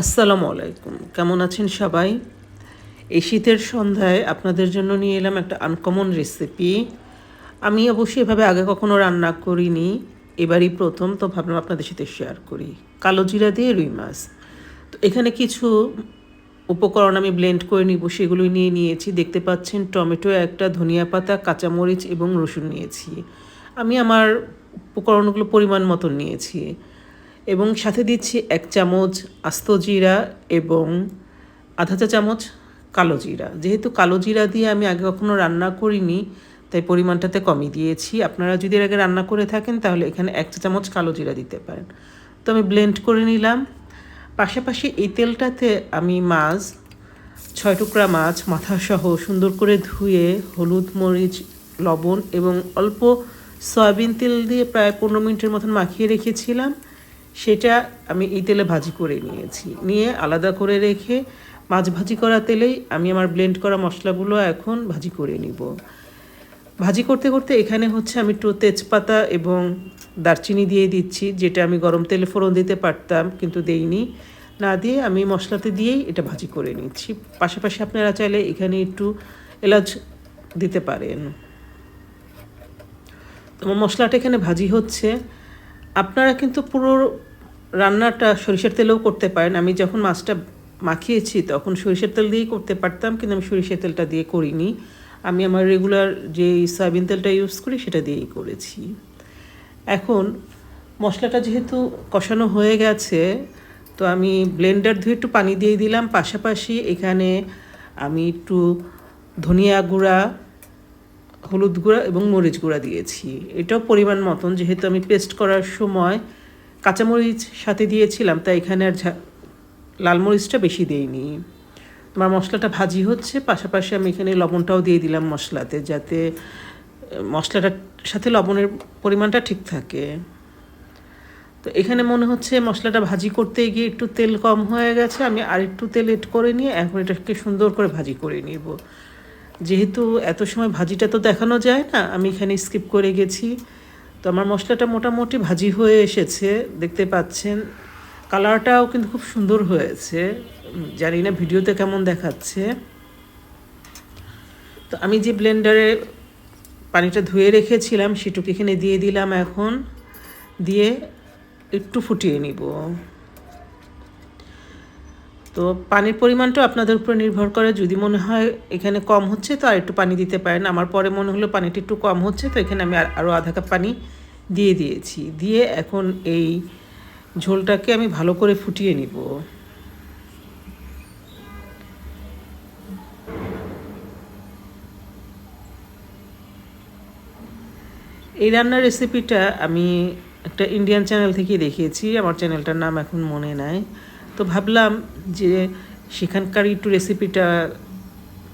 আসসালামু আলাইকুম। কেমন আছেন সবাই? এই শীতের সন্ধ্যায় আপনাদের জন্য নিয়ে এলাম একটা আনকমন রেসিপি আমি অবশ্যই এভাবে আগে কখনো রান্না করিনি, এবারই প্রথম, তো ভাবলাম আপনাদের সাথে শেয়ার করি। কালো জিরা দিয়ে রুই মাছ। তো এখানে কিছু উপকরণ আমি ব্লেন্ড করে নিব, সেগুলোই নিয়ে নিয়েছি। দেখতে পাচ্ছেন, টমেটো একটা, ধনিয়া পাতা, কাঁচামরিচ এবং রসুন নিয়েছি। আমি আমার উপকরণগুলো পরিমাণ মতন নিয়েছি। এবং সাথে দিচ্ছি এক চামচ আস্ত জিরা এবং আধা চা চামচ কালো জিরা। যেহেতু কালো জিরা দিয়ে আমি আগে কখনো রান্না করিনি, তাই পরিমাণটাতে কমই দিয়েছি। আপনারা যদি এর আগে রান্না করে থাকেন, তাহলে এখানে এক চা চামচ কালো জিরা দিতে পারেন। তো আমি ব্লেন্ড করে নিলাম। পাশাপাশি এই তেলটাতে আমি মাছ, ছয় টুকরা মাছ, মাথাসহ সুন্দর করে ধুয়ে হলুদ, মরিচ, লবণ এবং অল্প সয়াবিন তেল দিয়ে প্রায় পনেরো মিনিটের মতন মাখিয়ে রেখেছিলাম। সেটা আমি এই তেলে ভাজি করে নিয়েছি। নিয়ে আলাদা করে রেখে মাছ ভাজি করা তেলেই আমি আমার ব্লেন্ড করা মশলাগুলো এখন ভাজি করে নিব। ভাজি করতে করতে এখানে হচ্ছে আমি একটু তেজপাতা এবং দারচিনি দিয়ে দিচ্ছি, যেটা আমি গরম তেলে ফোড়ন দিতে পারতাম কিন্তু দেইনি। না দিয়ে আমি মশলাতে দিয়েই এটা ভাজি করে নিচ্ছি। পাশাপাশি আপনারা চাইলে এখানে একটু এলাচ দিতে পারেন। তোমার মশলাটা এখানে ভাজি হচ্ছে। আপনারা কিন্তু পুরো রান্নাটা সরিষার তেলেও করতে পারেন। আমি যখন মাছটা মাখিয়েছি তখন সরিষার তেল দিয়েই করতে পারতাম, কিন্তু আমি সরিষার তেলটা দিয়ে করিনি। আমি আমার রেগুলার যে সয়াবিন তেলটা ইউজ করি সেটা দিয়েই করেছি। এখন মশলাটা যেহেতু কষানো হয়ে গেছে, তো আমি ব্লেন্ডার ধুয়ে একটু পানি দিয়ে দিলাম। পাশাপাশি এখানে আমি একটু ধনিয়া গুঁড়া হলুদ গুঁড়া এবং মরিচ গুঁড়া দিয়েছি। এটাও পরিমাণ মতন, যেহেতু আমি পেস্ট করার সময় কাঁচামরিচ সাথে দিয়েছিলাম, তাই এখানে আর লাল মরিচটা বেশি দেইনি। আমার মশলাটা ভাজি হচ্ছে, পাশাপাশি আমি এখানে লবণটাও দিয়ে দিলাম মশলাতে, যাতে মশলাটার সাথে লবণের পরিমাণটা ঠিক থাকে। তো এখানে মনে হচ্ছে মশলাটা ভাজি করতে গিয়ে একটু তেল কম হয়ে গেছে, আমি আর একটু তেল এড করে নিয়ে এখন এটাকে সুন্দর করে ভাজি করে নিব। যেহেতু এত সময় ভাজিটা তো দেখানো যায় না, আমি এখানে স্কিপ করে গেছি। তো আমার মশলাটা মোটামুটি ভাজি হয়ে এসেছে, দেখতে পাচ্ছেন। কালারটাও কিন্তু খুব সুন্দর হয়েছে। জানি না ভিডিওতে কেমন দেখাচ্ছে। তো আমি যে ব্লেন্ডারে পানিটা ধুয়ে রেখেছিলাম, সেটুকু এখানে দিয়ে দিলাম এখন। দিয়ে একটু ফুটিয়ে নিব। তো পানির পরিমাণটা আপনাদের উপর নির্ভর করে। যদি মনে হয় এখানে কম হচ্ছে, তো আর একটু পানি দিতে পারেন। আমার পরে মনে হলো পানিটা একটু কম হচ্ছে, তো এখানে আমি আরও আধা কাপ পানি দিয়ে দিয়েছি। দিয়ে এখন এই ঝোলটাকে আমি ভালো করে ফুটিয়ে নিব। এই রান্নার রেসিপিটা আমি একটা ইন্ডিয়ান চ্যানেল থেকে দেখিয়েছি। আমার চ্যানেলটার নাম এখন মনে নাই। তো ভাবলাম যে সেখানকার একটু রেসিপিটা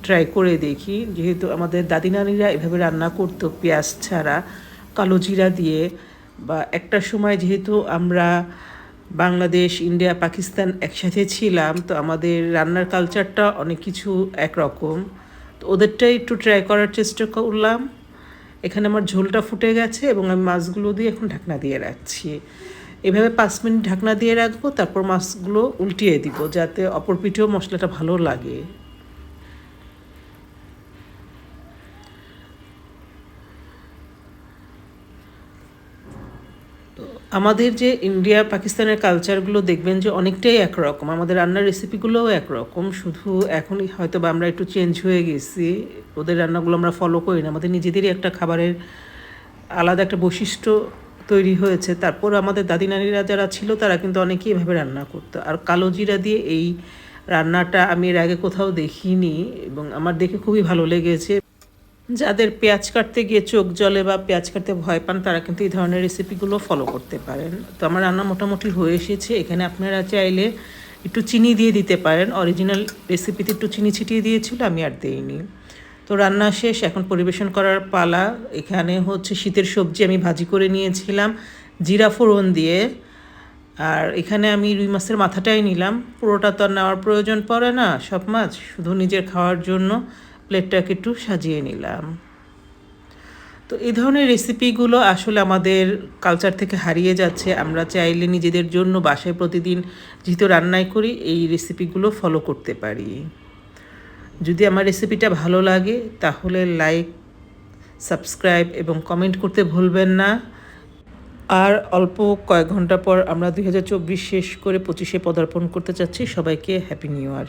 ট্রাই করে দেখি। যেহেতু আমাদের দাদি নানিরা এভাবে রান্না করতো পেঁয়াজ ছাড়া, কালো জিরা দিয়ে, বা একটা সময় যেহেতু আমরা বাংলাদেশ, ইন্ডিয়া, পাকিস্তান একসাথে ছিলাম, তো আমাদের রান্নার কালচারটা অনেক কিছু একরকম। তো ওদেরটাই একটু ট্রাই করার চেষ্টা করলাম। এখানে আমার ঝোলটা ফুটে গেছে এবং আমি মাছগুলো দিয়ে এখন ঢাকনা দিয়ে রাখছি। এভাবে পাঁচ মিনিট ঢাকনা দিয়ে রাখব, তারপর মাছগুলো উল্টিয়ে দিব যাতে অপর পিঠেও মশলাটা ভালো লাগে। আমাদের যে ইন্ডিয়া, পাকিস্তানের কালচারগুলো দেখবেন যে অনেকটাই একরকম। আমাদের রান্নার রেসিপিগুলোও একরকম। শুধু এখনই হয়তো বা আমরা একটু চেঞ্জ হয়ে গেছি। ওদের রান্নাগুলো আমরা ফলো করি না। আমাদের নিজেদেরই একটা খাবারের আলাদা একটা বৈশিষ্ট্য তৈরি হয়েছে। তারপর আমাদের দাদি নানিরা যারা ছিল, তারা কিন্তু অনেকেই এভাবে রান্না করতো। আর কালো জিরা দিয়ে এই রান্নাটা আমি এর আগে কোথাও দেখিনি এবং আমার দেখে খুবই ভালো লেগেছে। যাদের পেঁয়াজ কাটতে গিয়ে চোখ জলে বা পেঁয়াজ কাটতে ভয় পান, তারা কিন্তু এই ধরনের রেসিপিগুলো ফলো করতে পারেন। তো আমার রান্না মোটামুটি হয়ে এসেছে। এখানে আপনারা চাইলে একটু চিনি দিয়ে দিতে পারেন। অরিজিনাল রেসিপিতে একটু চিনি ছিটিয়ে দিয়েছিল, আমি আর দিইনি। তো রান্না শেষ, এখন পরিবেশন করার পালা। এখানে হচ্ছে শীতের সবজি আমি ভাজি করে নিয়েছিলাম, জিরা ফোড়ন দিয়ে। আর এখানে আমি রুই মাছের মাথাটাই নিলাম। পুরোটা তো আর নেওয়ার প্রয়োজন পড়ে না, সব মাছ। শুধু নিজের খাওয়ার জন্য প্লেটটাকে একটু সাজিয়ে নিলাম। তো এই ধরনের রেসিপিগুলো আসলে আমাদের কালচার থেকে হারিয়ে যাচ্ছে। আমরা চাইলে নিজেদের জন্য বাসায় প্রতিদিন যেহেতু রান্নাই করি, এই রেসিপিগুলো ফলো করতে পারি। যদি আমার রেসিপিটা ভালো লাগে, তাহলে লাইক সাবস্ক্রাইব এবং কমেন্ট করতে ভুলবেন না। আর অল্প কয়েক ঘণ্টা পর আমরা দু হাজার চব্বিশ শেষ করে পঁচিশে পদার্পণ করতে চাচ্ছি। সবাইকে হ্যাপি নিউ ইয়ার